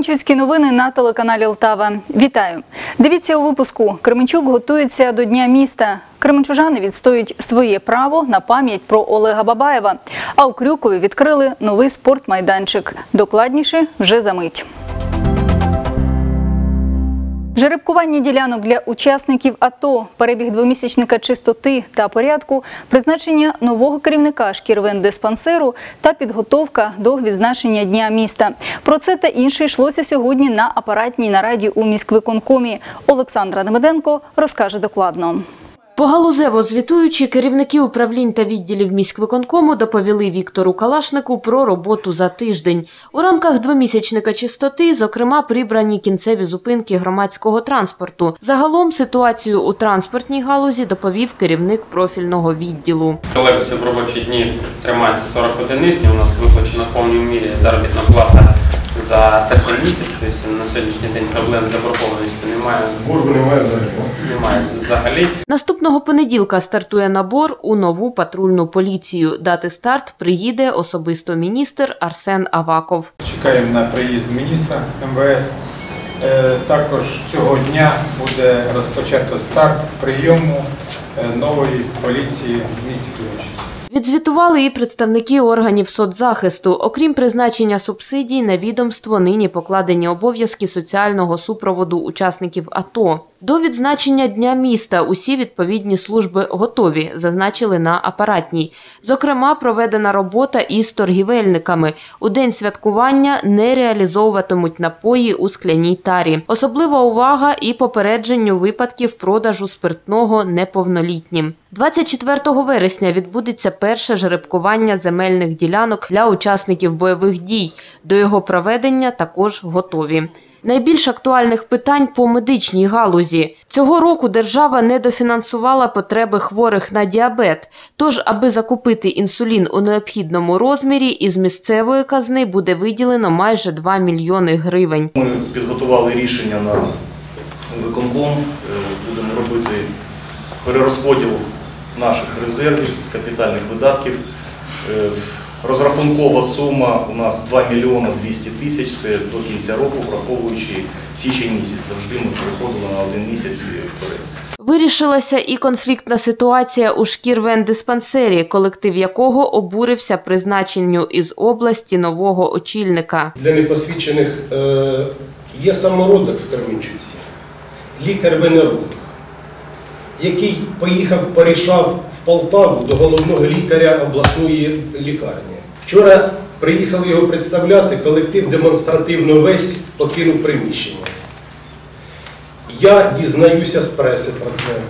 Кременчуцькі новини на телеканалі Лтава. Вітаю! Дивіться у випуску. Кременчук готується до Дня міста. Кременчужани відстоюють своє право на пам'ять про Олега Бабаєва. А у Крюкові відкрили новий спортмайданчик. Докладніше вже за мить. Жеребкування ділянок для учасників АТО, перебіг двомісячника чистоти та порядку, призначення нового керівника шкірвендиспансеру та підготовка до відзначення Дня міста. Про це та інше йшлося сьогодні на апаратній нараді у міськвиконкомі. Олександра Немеденко розкаже докладно. Погалузево звітуючи, керівники управлінь та відділів міськвиконкому доповіли Віктору Калашнику про роботу за тиждень. У рамках двомісячника чистоти, зокрема, прибрані кінцеві зупинки громадського транспорту. Загалом ситуацію у транспортній галузі доповів керівник профільного відділу. Всі в робочі дні тримається 40 одиниць. У нас виплачена в повній мірі заробітна плата за серпень місяць. Тобто на сьогоднішній день проблем з заборгованістю немає. Боргу немає взагалі. Немає взагалі. Наступного понеділка стартує набор у нову патрульну поліцію. Дати старт приїде особисто міністр Арсен Аваков. Чекаємо на приїзд міністра МВС. Е, Також цього дня буде розпочато старт прийому е, нової поліції. Відзвітували і представники органів соцзахисту. Окрім призначення субсидій, на відомство нині покладені обов'язки соціального супроводу учасників АТО. До відзначення Дня міста усі відповідні служби готові, зазначили на апаратній. Зокрема, проведена робота із торгівельниками. У день святкування не реалізовуватимуть напої у скляній тарі. Особлива увага і попередженню випадків продажу спиртного неповнолітнім. 24 вересня відбудеться перше жеребкування земельних ділянок для учасників бойових дій. До його проведення також готові. Найбільш актуальних питань по медичній галузі. Цього року держава не дофінансувала потреби хворих на діабет. Тож, аби закупити інсулін у необхідному розмірі, із місцевої казни буде виділено майже 2 мільйони гривень. Ми підготували рішення на виконком. Е, Будемо робити перерозподіл наших резервів з капітальних видатків. Розрахункова сума у нас 2 мільйони 200 тисяч. Це до кінця року, враховуючи січень місяць. Завжди ми переходили на один місяць вперед. Вирішилася і конфліктна ситуація у шкірвендиспансері, колектив якого обурився призначенню із області нового очільника. Для непосвідчених е, є самородок в Кременчуці, лікар-венеролог, який поїхав, порішав в Полтаву до головного лікаря обласної лікарні. Вчора приїхали його представляти, колектив демонстративно весь покинув приміщення. Я дізнаюся з преси про це.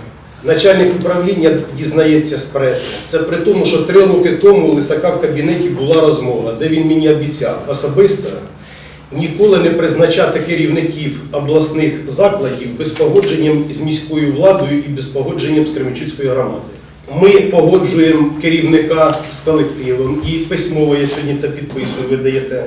Начальник управління дізнається з преси. Це при тому, що три роки тому у Лисака в кабінеті була розмова, де він мені обіцяв особисто ніколи не призначати керівників обласних закладів без погодженням з міською владою і без погодженням з Кременчуцької громади. Ми погоджуємо керівника з колективом і письмово я сьогодні це підписую, ви даєте.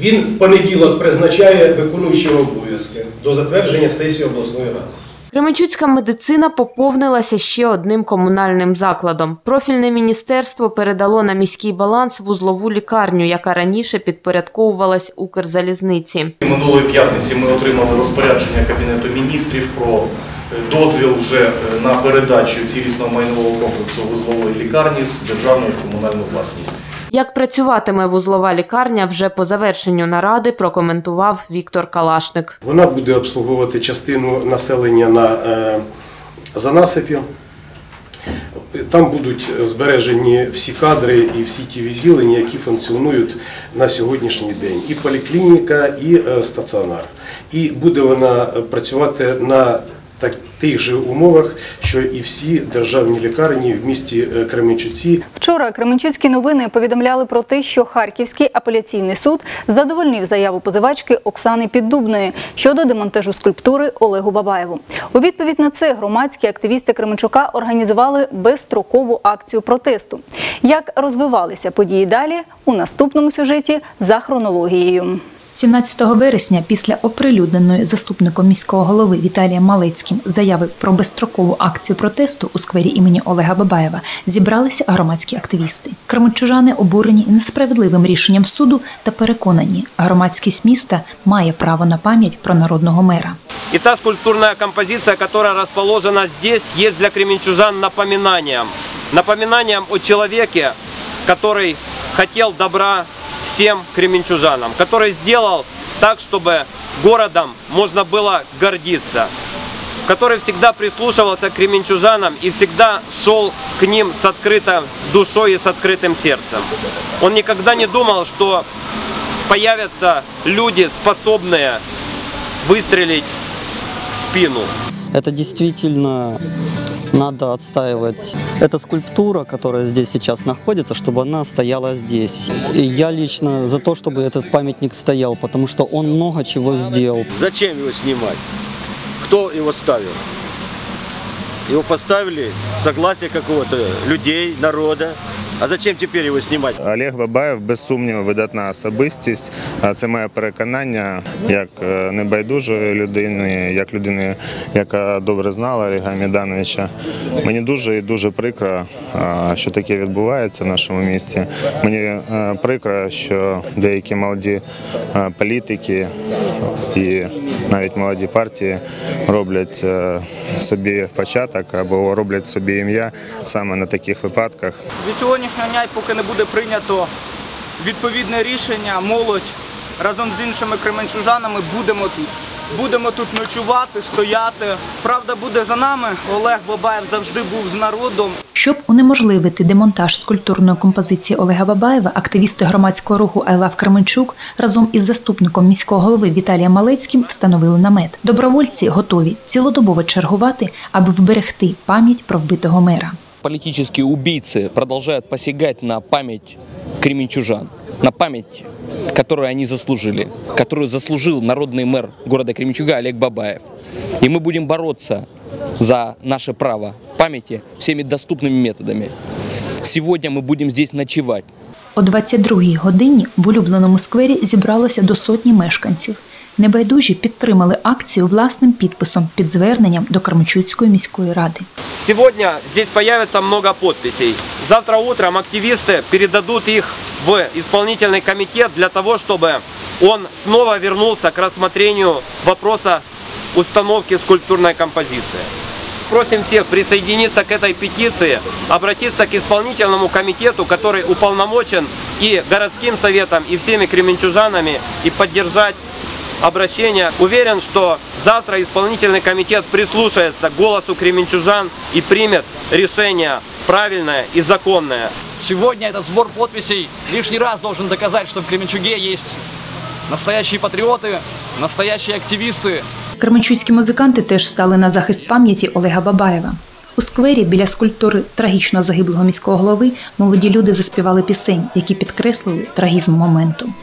Він в понеділок призначає виконуючого обов'язки до затвердження сесії обласної ради. Кременчуцька медицина поповнилася ще одним комунальним закладом. Профільне міністерство передало на міський баланс вузлову лікарню, яка раніше підпорядковувалась Укрзалізниці. Минулої п'ятниці ми отримали розпорядження Кабінету міністрів про е, дозвіл вже е, на передачу цілісного майнового комплексу вузлової лікарні з державної в комунальну власність. Як працюватиме вузлова лікарня вже по завершенню наради, прокоментував Віктор Калашник. Вона буде обслуговувати частину населення на е, занасипі. Там будуть збережені всі кадри і всі ті відділення, які функціонують на сьогоднішній день. І поліклініка, і е, стаціонар. І буде вона працювати на так, тих же умовах, що і всі державні лікарні в місті е, Кременчуці. Вчора Кременчуцькі новини повідомляли про те, що Харківський апеляційний суд задовольнив заяву позивачки Оксани Піддубної щодо демонтажу скульптури Олегу Бабаєву. У відповідь на це громадські активісти Кременчука організували безстрокову акцію протесту. Як розвивалися події далі у наступному сюжеті за хронологією. 17 вересня, після оприлюдненої заступником міського голови Віталієм Малецьким заяви про безстрокову акцію протесту у сквері імені Олега Бабаєва, зібралися громадські активісти. Кременчужани обурені несправедливим рішенням суду та переконані, громадськість міста має право на пам'ять про народного мера. И та скульптурная композиция, которая расположена здесь, есть для кременчужан напоминанием. Напоминанием о человеке, который хотел добра всем кременчужанам, который сделал так, чтобы городом можно было гордиться, который всегда прислушивался к кременчужанам и всегда шел к ним с открытой душой и с открытым сердцем. Он никогда не думал, что появятся люди, способные выстрелить в спину. Это действительно надо отстаивать. Эта скульптура, которая здесь сейчас находится, чтобы она стояла здесь. И я лично за то, чтобы этот памятник стоял, потому что он много чего сделал. Зачем его снимать? Кто его ставил? Его поставили согласие какого-то людей, народа. А зачем теперь его снимать? Олег Бабаєв без сумніву видатна особистість. Це моє переконання як е, небайдужої людини, як людини, яка добре знала Олега Мідановича. Мені дуже і дуже прикро, що таке відбувається в нашому місті. Мені е, прикро, що деякі молоді е, політики і навіть молоді партії роблять е, собі початок або роблять собі ім'я саме на таких випадках. Від сьогоднішнього дня, поки не буде прийнято відповідне рішення, молодь разом з іншими кременчужанами будемо тут. Будемо тут ночувати, стояти. Правда буде за нами. Олег Бабаєв завжди був з народом. Щоб унеможливити демонтаж скульптурної композиції Олега Бабаєва, активісти громадського руху Айлав Кременчук разом із заступником міського голови Віталієм Малецьким встановили намет. Добровольці готові цілодобово чергувати, аби вберегти пам'ять про вбитого мера политические убийцы продолжают посягать на память кременчужан, на память, которую они заслужили, которую заслужил народный мэр города Кременчуга Олег Бабаев. И мы будем бороться за наше право памяти всеми доступными методами. Сегодня мы будем здесь ночевать. О 22-й годині в улюбленому сквері зібралося до сотні мешканців. Небайдужі підтримали акцію власним підписом під зверненням до Кременчуцької міської ради. Сегодня здесь появится много подписей. Завтра утром активисты передадут их в исполнительный комитет для того, чтобы он снова вернулся к рассмотрению вопроса установки скульптурной композиции. Просим всех присоединиться к этой петиции, обратиться к исполнительному комитету, который уполномочен и городским советом, и всеми кременчужанами, и поддержать обращение. Уверен, что завтра исполнительный комитет прислушается к голосу кременчужан и примет решение правильное и законное. Сегодня этот сбор подписей лишний раз должен доказать, что в Кременчуге есть настоящие патриоты, настоящие активисты, Кременчуцькі музиканти теж стали на захист пам'яті Олега Бабаєва. У сквері біля скульптури трагічно загиблого міського голови молоді люди заспівали пісень, які підкреслили трагізм моменту.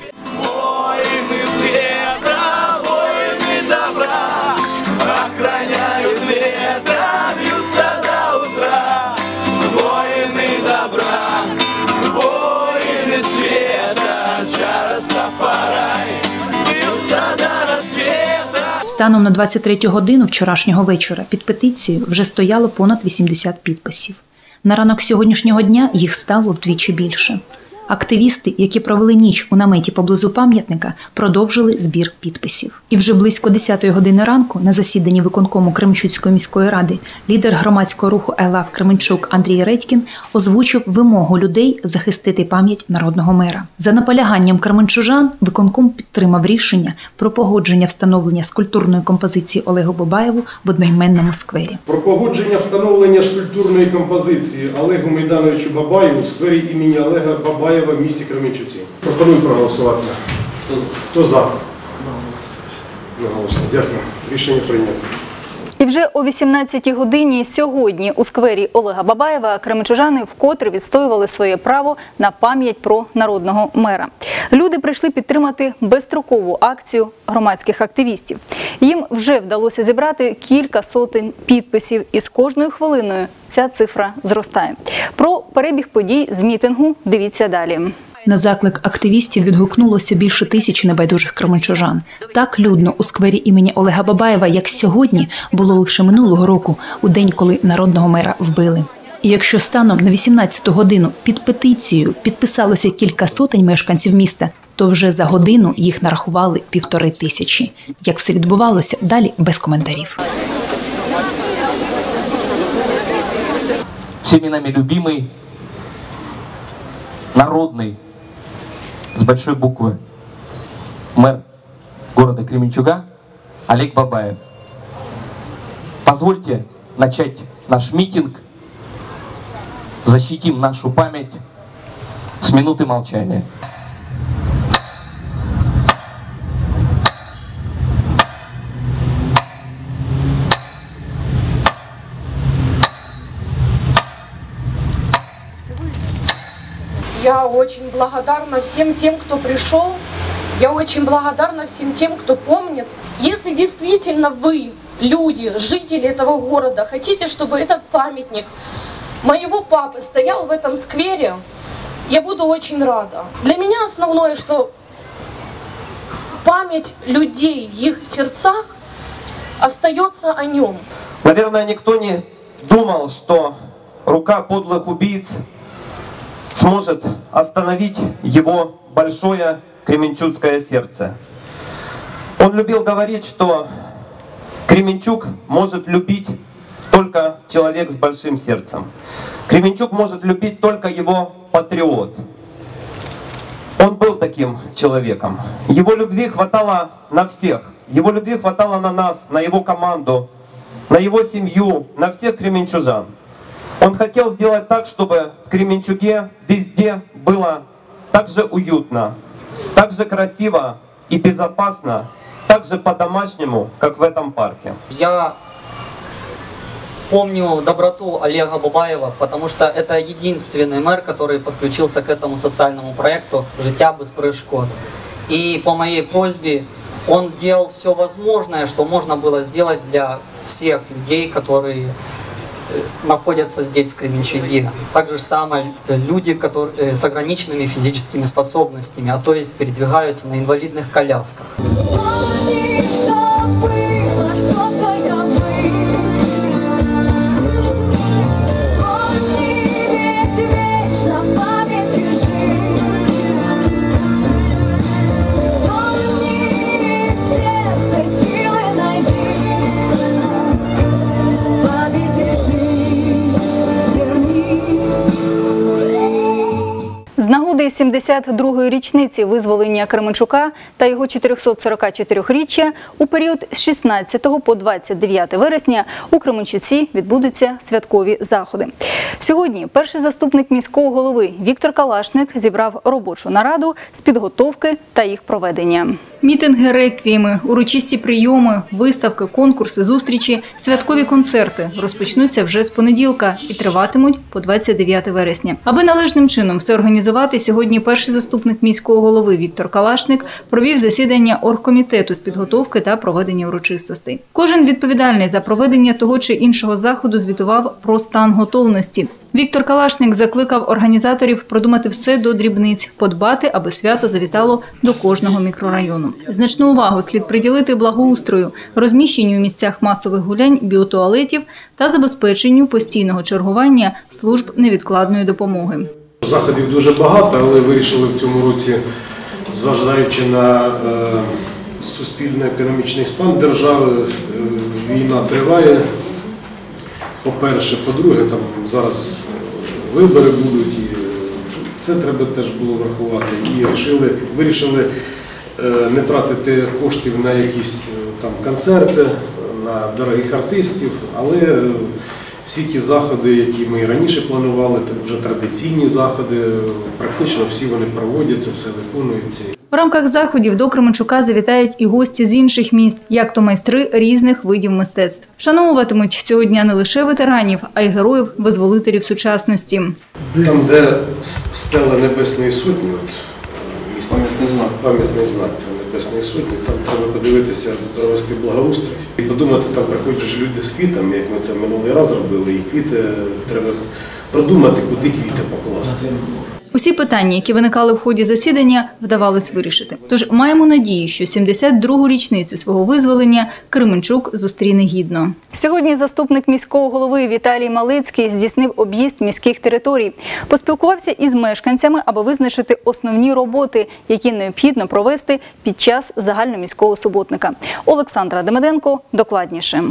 Станом на 23 годину вчорашнього вечора під петицією вже стояло понад 80 підписів. На ранок сьогоднішнього дня їх стало вдвічі більше. Активісти, які провели ніч у наметі поблизу пам'ятника, продовжили збір підписів. І вже близько 10 години ранку на засіданні виконкому Кременчуцької міської ради лідер громадського руху «I Love Кременчук Андрій Редькін озвучив вимогу людей захистити пам'ять народного мера. За наполяганням кременчужан виконком підтримав рішення про погодження встановлення скульптурної композиції Олегу Бабаєву в одноіменному сквері. Про погодження встановлення скульптурної композиції Олегу Майдановичу Бабаєву у сквері імені Олега Бабаєва в місті Кременчуці. Пропоную проголосувати. Хто за? Наголосно. Дякую. Рішення прийнято. І вже о 18-й годині сьогодні у сквері Олега Бабаєва кременчужани вкотре відстоювали своє право на пам'ять про народного мера. Люди прийшли підтримати безстрокову акцію громадських активістів. Їм вже вдалося зібрати кілька сотень підписів, і з кожною хвилиною ця цифра зростає. Про перебіг подій з мітингу дивіться далі. На заклик активістів відгукнулося більше тисячі небайдужих кременчужан. Так людно у сквері імені Олега Бабаєва, як сьогодні, було лише минулого року, у день, коли народного мера вбили. І якщо станом на 18-ту годину під петицією підписалося кілька сотень мешканців міста, то вже за годину їх нарахували півтори тисячі. Як все відбувалося, далі без коментарів. всеми нами любимый, народный, с большой буквы, мэр города Кременчуга Олег Бабаев. Позвольте начать наш митинг, защитим нашу память с минуты молчания. Я очень благодарна всем тем, кто пришел. Я очень благодарна всем тем, кто помнит. Если действительно вы, люди, жители этого города, хотите, чтобы этот памятник моего папы стоял в этом сквере, я буду очень рада. Для меня основное, что память людей в их сердцах остается о нем. Наверное, никто не думал, что рука подлых убийц сможет остановить его большое кременчугское сердце. Он любил говорить, что Кременчуг может любить только человек с большим сердцем. Кременчуг может любить только его патриот. Он был таким человеком. Его любви хватало на всех. Его любви хватало на нас, на его команду, на его семью, на всех кременчужан. Он хотел сделать так, чтобы в Кременчуге везде было так же уютно, так же красиво и безопасно, так же по-домашнему, как в этом парке. Я помню доброту Олега Бабаева, потому что это единственный мэр, который подключился к этому социальному проекту «Життя без перешкод». И по моей просьбе он делал все возможное, что можно было сделать для всех людей, которые находятся здесь, в Кременчуге. Так же самое э, люди которые, э, с ограниченными физическими способностями, а то есть передвигаются на инвалидных колясках. 72-ї річниці визволення Кременчука та його 444-річчя у період з 16 по 29 вересня у Кременчуці відбудуться святкові заходи. Сьогодні перший заступник міського голови Віктор Калашник зібрав робочу нараду з підготовки та їх проведення. Мітинги, реквієми, урочисті прийоми, виставки, конкурси, зустрічі, святкові концерти розпочнуться вже з понеділка і триватимуть по 29 вересня. Аби належним чином все організувати, сьогодні перший заступник міського голови Віктор Калашник провів засідання оргкомітету з підготовки та проведення урочистостей. Кожен відповідальний за проведення того чи іншого заходу звітував про стан готовності. Віктор Калашник закликав організаторів продумати все до дрібниць, подбати, аби свято завітало до кожного мікрорайону. Значну увагу слід приділити благоустрою, розміщенню у місцях масових гулянь біотуалетів та забезпеченню постійного чергування служб невідкладної допомоги. Заходів дуже багато, але вирішили в цьому році, зважаючи на е, суспільно-економічний стан держави, е, війна триває. По-перше, по-друге, там зараз е, вибори будуть, і це треба теж було врахувати. І вирішили, вирішили не тратити коштів на якісь там концерти, на дорогих артистів, але всі ті заходи, які ми і раніше планували, це вже традиційні заходи, практично всі вони проводяться, все виконується. В рамках заходів до Кременчука завітають і гості з інших міст, як то майстри різних видів мистецтв. Вшановуватимуть цього дня не лише ветеранів, а й героїв визволителів сучасності. Там, де стела Небесної Сотні, от, е, місце пам'ятний знак, пам'ятний знак Небесної Сотні, там треба подивитися, провести благоустрій. І подумати, там приходять люди з квітами, як ми це минулий раз робили, і квіти треба продумати, куди квіти покласти. Усі питання, які виникали в ході засідання, вдавалось вирішити. Тож маємо надію, що 72-гу річницю свого визволення Кременчук зустріне гідно. Сьогодні заступник міського голови Віталій Малицький здійснив об'їзд міських територій, поспілкувався із мешканцями, аби визначити основні роботи, які необхідно провести під час загальноміського суботника. Олександра Демиденко докладніше.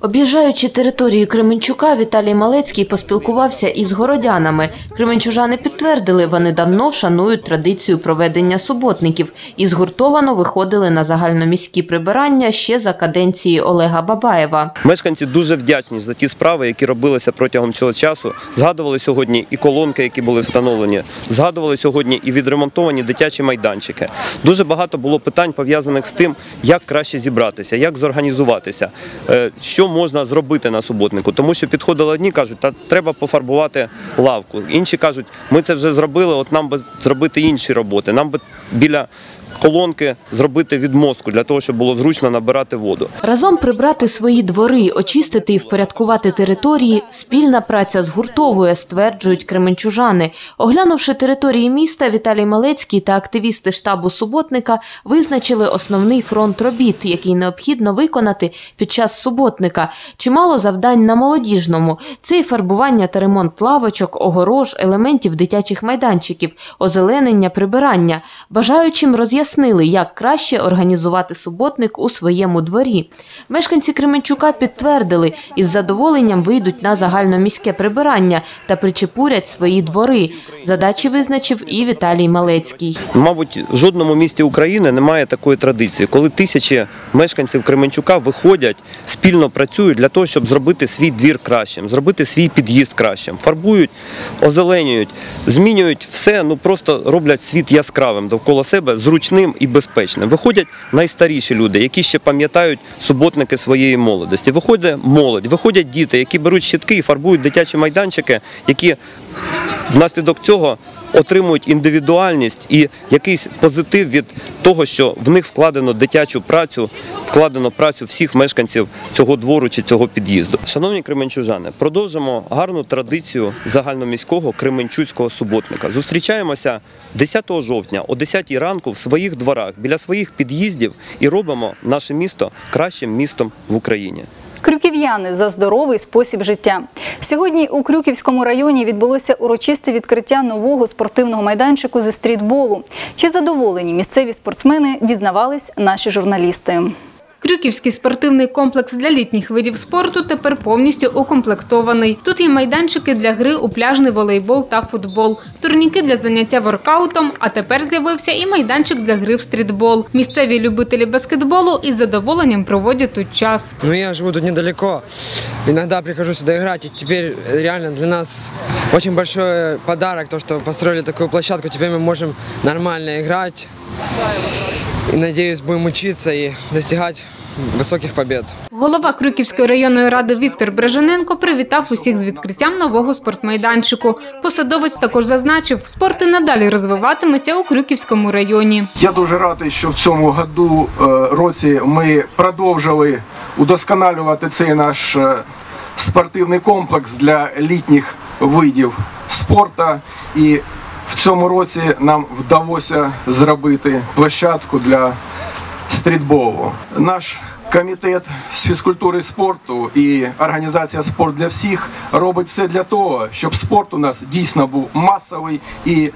Об'їжджаючи територію Кременчука, Віталій Малецький поспілкувався із городянами. Кременчужани підтвердили, вони давно шанують традицію проведення суботників і згуртовано виходили на загальноміські прибирання ще за каденції Олега Бабаєва. Мешканці дуже вдячні за ті справи, які робилися протягом цього часу. Згадували сьогодні і колонки, які були встановлені, згадували сьогодні і відремонтовані дитячі майданчики. Дуже багато було питань пов'язаних з тим, як краще зібратися, як зорганізуватися, е, можна зробити на суботнику. Тому що підходили одні, кажуть, та треба пофарбувати лавку. Інші кажуть, ми це вже зробили, от нам би зробити інші роботи. Нам би біля колонки зробити відмостку для того, щоб було зручно набирати воду. Разом прибрати свої двори, очистити і впорядкувати території – спільна праця згуртовує, стверджують кременчужани. Оглянувши території міста, Віталій Малецький та активісти штабу суботника визначили основний фронт робіт, який необхідно виконати під час суботника. Чимало завдань на молодіжному. Це і фарбування та ремонт лавочок, огорож, елементів дитячих майданчиків, озеленення, прибирання. Бажаючим роз'яснили, як краще організувати суботник у своєму дворі. Мешканці Кременчука підтвердили, із задоволенням вийдуть на загальноміське прибирання та причепурять свої двори. Задачі визначив і Віталій Малецький. Мабуть, в жодному місті України немає такої традиції, коли тисячі мешканців Кременчука виходять, спільно працюють для того, щоб зробити свій двір кращим, зробити свій під'їзд кращим, фарбують, озеленюють, змінюють все, ну просто роблять світ яскравим довкола себе, зручним і безпечним. Виходять найстаріші люди, які ще пам'ятають суботники своєї молодості. Виходить молодь, виходять діти, які беруть щитки і фарбують дитячі майданчики, які внаслідок цього отримують індивідуальність і якийсь позитив від того, що в них вкладено дитячу працю, вкладено працю всіх мешканців цього двору чи цього під'їзду. Шановні кременчужани, продовжимо гарну традицію загальноміського кременчуцького суботника. Зустрічаємося 10 жовтня о 10 ранку в своїх дворах біля своїх під'їздів і робимо наше місто кращим містом в Україні. Крюків'яни за здоровий спосіб життя. Сьогодні у Крюківському районі відбулося урочисте відкриття нового спортивного майданчику зі стрітболу. Чи задоволені місцеві спортсмени дізнавались наші журналісти. Крюківський спортивний комплекс для літніх видів спорту тепер повністю укомплектований. Тут є майданчики для гри у пляжний волейбол та футбол, турніки для заняття воркаутом, а тепер з'явився і майданчик для гри в стрітбол. Місцеві любителі баскетболу із задоволенням проводять тут час. Ну, я живу тут недалеко. Иногда прихожу сюда играть. И теперь реально для нас очень большой подарок, то, что построили такую площадку. Теперь мы можем нормально играть. И, надеюсь, будем учиться и достигать высоких побед. Голова Крюківської районної ради Віктор Брежененко привітав усіх з відкриттям нового спортмайданчику. Посадовець також зазначив, спорт і надалі розвиватиметься у Крюківському районі. Я дуже радий, що в цьому году е, році ми продовжили удосконалювати цей наш е, спортивний комплекс для літніх видів спорту. І в цьому році нам вдалося зробити площадку для стрітболу. Наш комітет з фізкультури і спорту і організація Спорт для всіх робить все для того, щоб спорт у нас дійсно був масовий і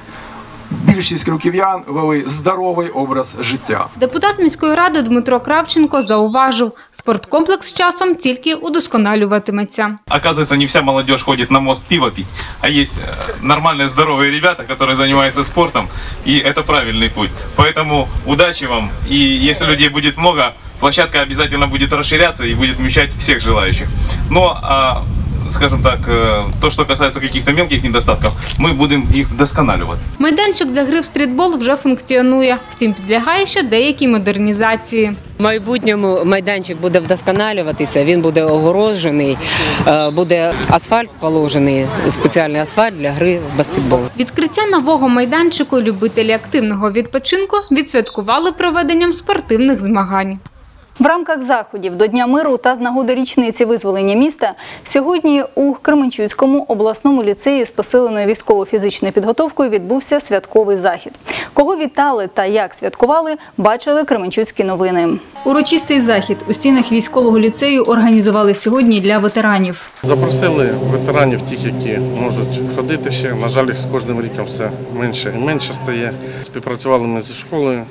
більшість крюків'ян вели здоровий образ життя. Депутат міської ради Дмитро Кравченко зауважив, спорткомплекс з часом тільки удосконалюватиметься. Оказывается, не вся молодежь ходит на мост пиво пить, а есть э, нормальные здоровые ребята, которые занимаются спортом, и это правильный путь. Поэтому удачи вам, и если людей будет много, площадка обязательно будет расширяться и будет вмещать всех желающих. Но, а, скажем так, э, то, что касается каких-то мелких недостатков, мы будем их вдосконалювати. Майданчик для гри в стрітбол вже функціонує, втім підлягає ще деякій модернізації. В майбутньому майданчик буде вдосконалюватися, він буде огорожений, е, буде асфальт положений, спеціальний асфальт для гри в баскетбол. Відкриття нового майданчику любителі активного відпочинку відсвяткували проведенням спортивних змагань. В рамках заходів до Дня миру та з нагоди річниці визволення міста сьогодні у Кременчуцькому обласному ліцеї з посиленою військово-фізичною підготовкою відбувся святковий захід. Кого вітали та як святкували, бачили Кременчуцькі новини. Урочистий захід у стінах військового ліцею організували сьогодні для ветеранів. Запросили ветеранів, тих, які можуть ходити ще. На жаль, з кожним роком все менше і менше стає. Співпрацювали ми зі школою.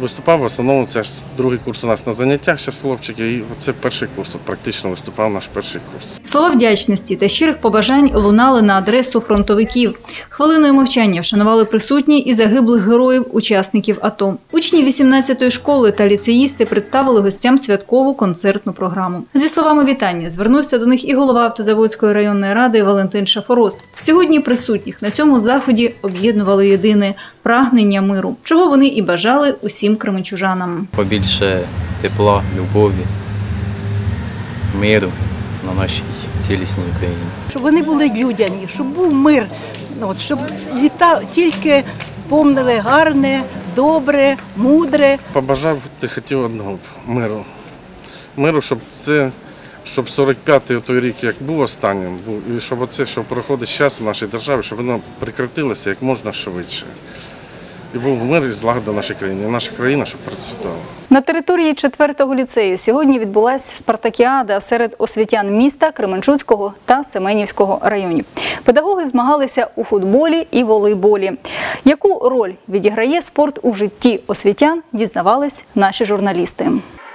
Виступав в основному це ж другий курс у нас на заняттях зараз хлопчики, і це перший курс. Практично виступав наш перший курс. Слова вдячності та щирих побажань лунали на адресу фронтовиків. Хвилиною мовчання вшанували присутні і загиблих героїв, учасників АТО. Учні 18-ї школи та ліцеїсти представили гостям святкову концертну програму. Зі словами вітання звернувся до них і голова автозаводської районної ради Валентин Шафорост. Сьогодні присутніх на цьому заході об'єднувало єдине прагнення миру, чого вони і бажали усім кременчужанам. побільше тепла, любові, миру на нашій цілісній Україні. щоб вони були людяні, щоб був мир, ну, от, щоб літа тільки помнили гарне, добре, мудре. Побажав ти хотів одного миру. Миру, щоб це, щоб 45-й той рік, як був останнім, був, і щоб оце, що проходить час в нашій державі, щоб воно прекратилося як можна швидше. І був мир і злагода в нашій країні, наша країна, щоб процвітала. На території 4-го ліцею сьогодні відбулася спартакіада серед освітян міста Кременчуцького та Семенівського районів. Педагоги змагалися у футболі і волейболі. Яку роль відіграє спорт у житті освітян, дізнавались наші журналісти.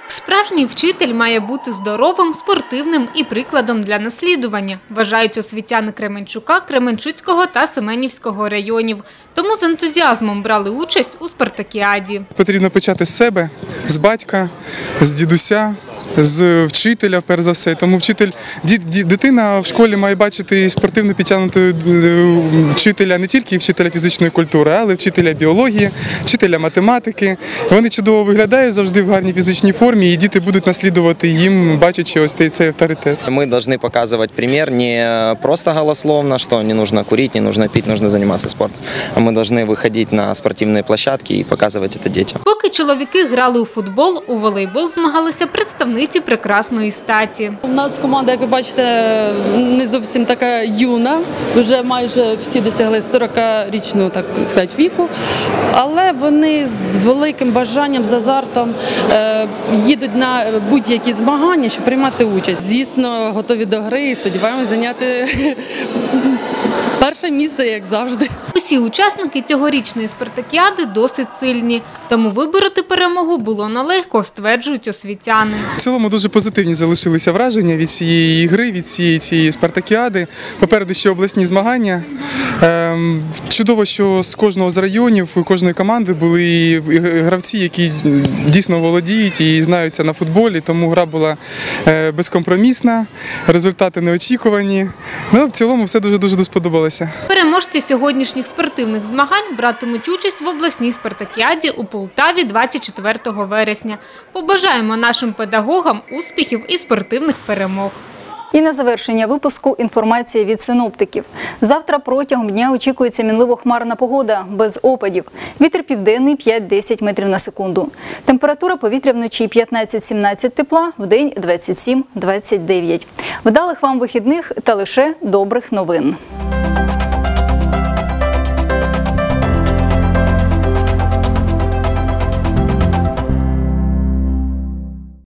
Справжній вчитель має бути здоровим, спортивним і прикладом для наслідування, вважають освітяни Кременчука, Кременчуцького та Семенівського районів. Тому з ентузіазмом брали участь у спартакіаді. Потрібно почати з себе, з батька, з дідуся, з вчителя, перш за все. Тому вчитель, дитина в школі має бачити спортивно підтягнутого е, вчителя, не тільки вчителя фізичної культури, але вчителя біології, вчителя математики. Вони чудово виглядають завжди в гарній фізичній формі, і діти будуть наслідувати їм, бачачи ось цей, цей авторитет. Мы должны показывать пример не просто голословно, что не нужно курить, не нужно пить, нужно заниматься спортом. А мы должны выходить на спортивные площадки и показывать это детям. Поки чоловіки грали у футбол, у волейбол змагалися представниці прекрасної статі. У нас команда, як ви бачите, не зовсім така юна. Вже майже всі досягли 40-річного так сказати, віку. Але вони з великим бажанням, з азартом е, їдуть на будь-які змагання, щоб приймати участь. Звісно, готові до гри і сподіваємось зайняти перше місце, як завжди. Усі учасники цьогорічної спартакіади досить сильні, тому вибороти перемогу було нелегко, стверджують освітяни. В цілому дуже позитивні залишилися враження від цієї гри, від цієї цієї спартакіади. Попереду ще обласні змагання. Ем, Чудово, що з кожного з районів, кожної команди були гравці, які дійсно володіють і знаються на футболі. Тому гра була е, безкомпромісна, результати неочікувані. Ну, в цілому все дуже дуже сподобалося. Переможці сьогоднішніх спортивних змагань братимуть участь в обласній спартакіаді у Полтаві 24 вересня. Побажаємо нашим педагогам успіхів і спортивних перемог. І на завершення випуску інформація від синоптиків. Завтра протягом дня очікується мінливо-хмарна погода без опадів. Вітер південний 5-10 метрів на секунду. Температура повітря вночі 15-17 тепла, вдень 27-29. Вдалих вам вихідних та лише добрих новин.